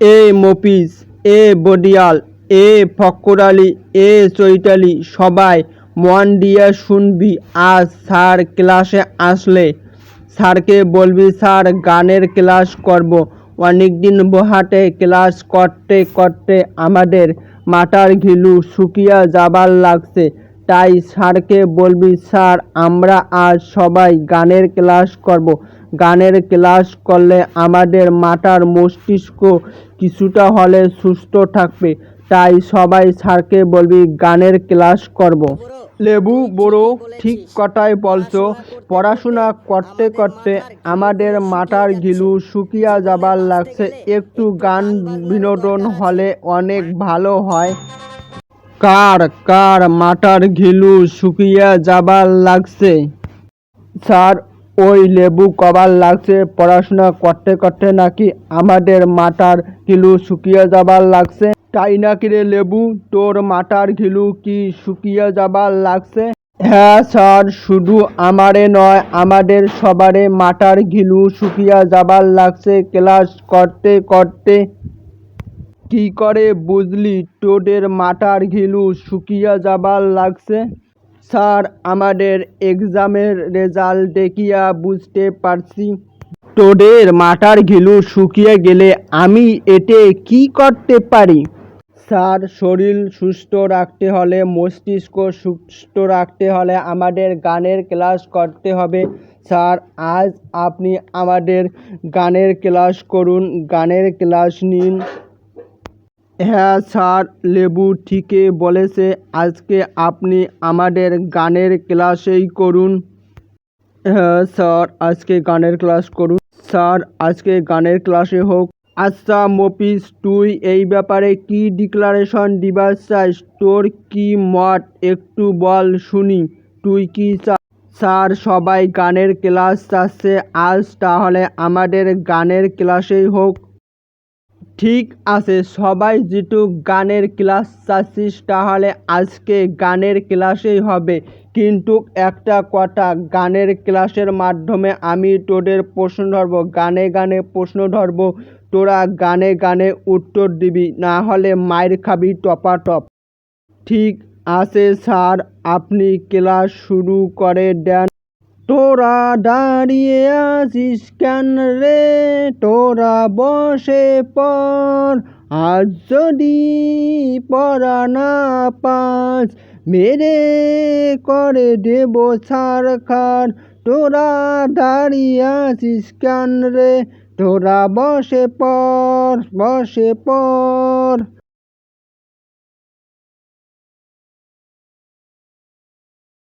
এ মফিজ, এ বডিয়াল, এ ফক্কর আলী, এ চৈতালি সবাই মন দিয়ে শুনবি, আজ স্যার ক্লাসে আসলে। স্যারকে বলবি, স্যার, গানের ক্লাস করব। অনেকদিন বহাটে ক্লাস করতে করতে আমাদের মাথার ঘিলু শুকিয়ে যাবার লাগছে। তাই স্যারকে বলবি, স্যার, আমরা আজ সবাই গানের ক্লাস করব। গানের ক্লাস করলে আমাদের মাথার মস্তিষ্ক কিছুটা হলে সুস্থ থাকবে। তাই সবাই স্যারকে বলবি গানের ক্লাস করব। লেবু বড় ঠিক কথাই বলছো। পড়াশোনা করতে করতে আমাদের মাথার ঘিলু শুকিয়া যাবার লাগছে। একটু গান বিনোদন হলে অনেক ভালো হয়। কার কার মাথার ঘিলু শুকিয়ে যাবার লাগছে? স্যার ওই লেবু কবার লাগছে পড়াশোনা করতে করতে নাকি আমাদের মাথার ঘিলু শুকিয়ে যাবার লাগছে? তাই নাকি রে লেবু, তোর মাথার ঘিলু কি শুকিয়ে যাবার লাগছে? হ্যাঁ স্যার, শুধু আমারে নয়, আমাদের সবারে মাথার ঘিলু শুকিয়ে যাবার লাগছে ক্লাস করতে করতে। কি করে বুঝলি, তোদের মাথার ঘিলু শুকিয়ে যাবার লাগছে? স্যার, আমাদের এক্সামের রেজাল্ট দেখিয়া বুঝতে পারছি। তোদের মাথার ঘিলু শুকিয়ে গেলে আমি এতে কি করতে পারি? স্যার, শরীর সুস্থ রাখতে হলে, মস্তিষ্ক সুস্থ রাখতে হলে আমাদের গানের ক্লাস করতে হবে। স্যার, আজ আপনি আমাদের গানের ক্লাস করুন। গানের ক্লাস নিন। হ্যাঁ স্যার, লেবু ঠিকই বলেছে। আজকে আপনি আমাদের গানের ক্লাসেই করুন। হ্যাঁ স্যার, আজকে গানের ক্লাস করুন। স্যার, আজকে গানের ক্লাসে হোক। আচ্ছা মফিজ, তুই এই ব্যাপারে কি ডিক্লারেশন দিবার চাস? তোর কি মত? একটু বল শুনি। তুই কি স্যার, সবাই গানের ক্লাস চাচ্ছে। আজ তাহলে আমাদের গানের ক্লাসেই হোক। ঠিক আছে, সবাই যেটু গানের ক্লাস চাচ্ছিস তাহলে আজকে গানের ক্লাসেই হবে। কিন্তু একটা কথা, গানের ক্লাসের মাধ্যমে আমি তোদের প্রশ্ন ধরব, গানে গানে প্রশ্ন ধরব। তোরা গানে গানে উত্তর দিবি, না হলে মায়ের খাবি টপাটপ। ঠিক আছে স্যার, আপনি ক্লাস শুরু করে দেন। তোরা দাঁড়িয়ে আছিস কেন রে? তোরা বসে পর। আজ যদি পড়া না পাস, মেরে করে দেব ছাড়খার তোরা দাঁড়িয়ে আছিস কেন রে? তোরা বসে পর বসে পর।